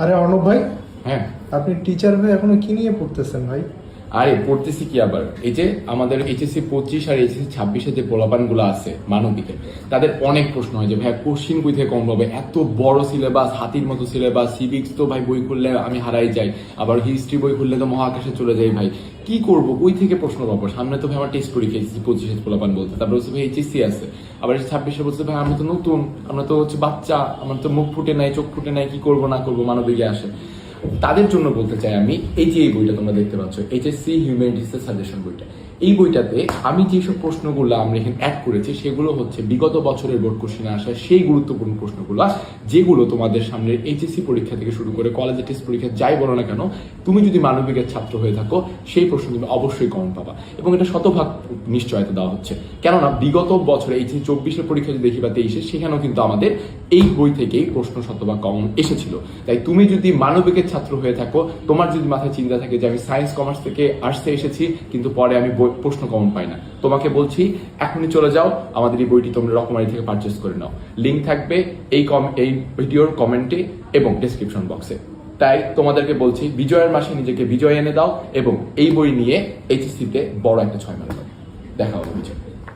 আরে অর্ণব ভাই হ্যাঁ। আপনি টিচার হয়ে এখনও কি নিয়ে পড়তেছেন ভাই? আরে পড়তেছি কি আবার? এই যে আমাদের এইচএসসি পঁচিশ আর এইচএসসি ছাব্বিশে যে পোলাপানগুলো আছে মানবিকে তাদের অনেক প্রশ্ন হয় যে ভাই কোশ্চিন বই থেকে কম পাবে এত বড় সিলেবাস হাতির মতো সিলেবাস সিভিক্স তো ভাই বই খুললে আমি হারাই যাই, আবার হিস্ট্রি বই খুললে তো মহাকাশে চলে যাই ভাই। কি করব? ওই থেকে প্রশ্ন পাবো? সামনে তো ভাই আমার টেস্ট পরীক্ষা এইচএসসি পঁচিশে পোলাপান বলতে। তারপর হচ্ছে ভাই এইচএসসি আছে। আবার ছাব্বিশে বলছে, ভাই আমি তো নতুন, আমরা তো হচ্ছে বাচ্চা, আমার তো মুখ ফুটে নাই, চোখ ফুটে নাই, কি করব, না করব, মানবিকে আসে। তাদের জন্য বলতে চাই আমি, এই যে এই বইটা তোমরা দেখতে পাচ্ছ এইচএসসি হিউম্যানিটিস এর সাজেশন বইটা, এই বইটাতে আমি যেসব প্রশ্নগুলো আমরা এখানে অ্যাড করেছি, সেগুলো হচ্ছে বিগত বছরের বোর্ড কোশ্চেনে আসা সেই গুরুত্বপূর্ণ প্রশ্নগুলো, যেগুলো তোমাদের সামনে এইচএসসি পরীক্ষা থেকে শুরু করে কলেজের টেস্ট পরীক্ষা যাই বলো না কেন, তুমি যদি মানবিকের ছাত্র হয়ে থাকো, সেই প্রশ্ন তুমি অবশ্যই কমন পাবা। এবং এটা শতভাগ নিশ্চয়তা দেওয়া হচ্ছে। কেননা বিগত বছরে এই যে চব্বিশের পরীক্ষা যদি দেখি বা তেইশে সেখানেও কিন্তু আমাদের এই বই থেকেই প্রশ্ন শতভাগ কমন এসেছিল। তাই তুমি যদি মানবিকের ছাত্র হয়ে থাকো। তোমার যদি মাথায় চিন্তা থাকে যে আমি সায়েন্স কমার্স থেকে আর্টসে এসেছি, কিন্তু পরে আমি প্রশ্ন কমন পাই না। তোমাকে বলছি, এখনই চলে যাও। আমাদের এই বইটি তোমরা রকমারি থেকে পারচেস করে নাও। লিঙ্ক থাকবে এই কম এই ভিডিওর কমেন্টে এবং ডেসক্রিপশন বক্সে তাই তোমাদেরকে বলছি, বিজয়ের মাসে নিজেকে বিজয় এনে দাও এবং এই বই নিয়ে এইচএসসিতে বড় একটা ছয় দাও। দেখা হবে বিজয়।